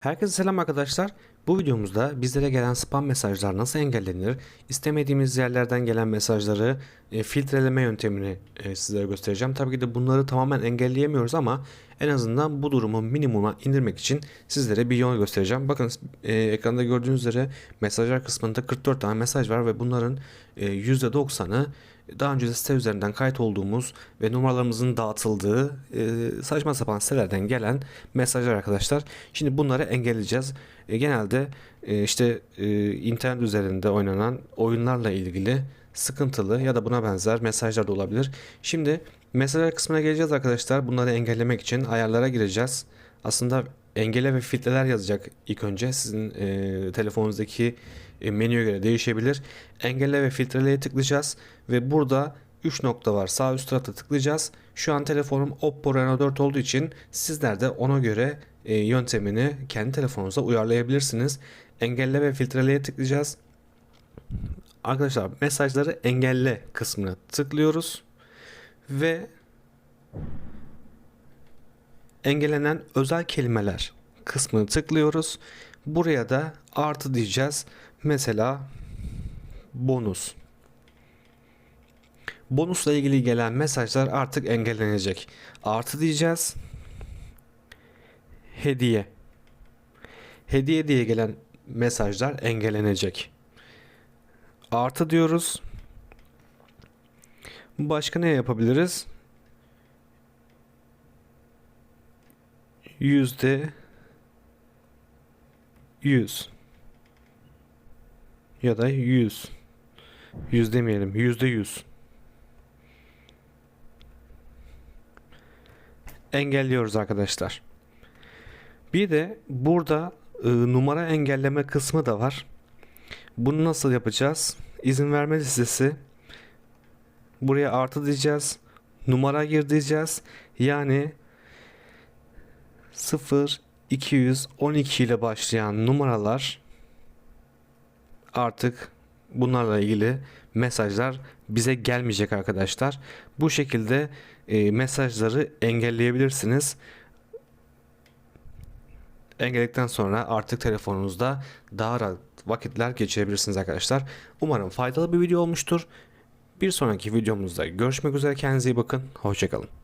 Herkese selam arkadaşlar. Bu videomuzda bizlere gelen spam mesajlar nasıl engellenir, istemediğimiz yerlerden gelen mesajları e, filtreleme yöntemini e, sizlere göstereceğim. Tabii ki de bunları tamamen engelleyemiyoruz ama en azından bu durumu minimuma indirmek için sizlere bir yol göstereceğim. Bakın e, ekranda gördüğünüz üzere mesajlar kısmında 44 tane mesaj var ve bunların e, %90'ı daha önce de site üzerinden kayıt olduğumuz ve numaralarımızın dağıtıldığı e, saçma sapan sitelerden gelen mesajlar arkadaşlar. Şimdi bunları engelleyeceğiz. E, genelde e, işte e, internet üzerinde oynanan oyunlarla ilgili sıkıntılı ya da buna benzer mesajlar da olabilir. Şimdi mesajlar kısmına geleceğiz arkadaşlar. Bunları engellemek için ayarlara gireceğiz. Aslında engelle ve filtreler yazacak ilk önce. Sizin e, telefonunuzdaki e, menüye göre değişebilir. Engelle ve filtreleye tıklayacağız ve burada 3 nokta var. Sağ üst tarafta tıklayacağız. Şu an telefonum Oppo Reno 4 olduğu için sizler de ona göre e, yöntemini kendi telefonunuza uyarlayabilirsiniz. Engelle ve filtreleye tıklayacağız. Arkadaşlar mesajları engelle kısmına tıklıyoruz ve engellenen özel kelimeler kısmını tıklıyoruz. Buraya da artı diyeceğiz. Mesela bonus. Bonusla ilgili gelen mesajlar artık engellenecek. Artı diyeceğiz. Hediye. Hediye diye gelen mesajlar engellenecek. Artı diyoruz. Başka ne yapabiliriz? Yüzde yüz ya da yüz yüz demeyelim yüzde yüz engelliyoruz arkadaşlar. Bir de burada e, numara engelleme kısmı da var. Bunu nasıl yapacağız? İzin verme listesi. Buraya artı diyeceğiz. Numara gir diyeceğiz. Yani 0 212 ile başlayan numaralar artık bunlarla ilgili mesajlar bize gelmeyecek arkadaşlar. Bu şekilde e, mesajları engelleyebilirsiniz. Engelledikten sonra artık telefonunuzda daha rahat vakitler geçirebilirsiniz arkadaşlar. Umarım faydalı bir video olmuştur. Bir sonraki videomuzda görüşmek üzere. Kendinize iyi bakın. Hoşçakalın.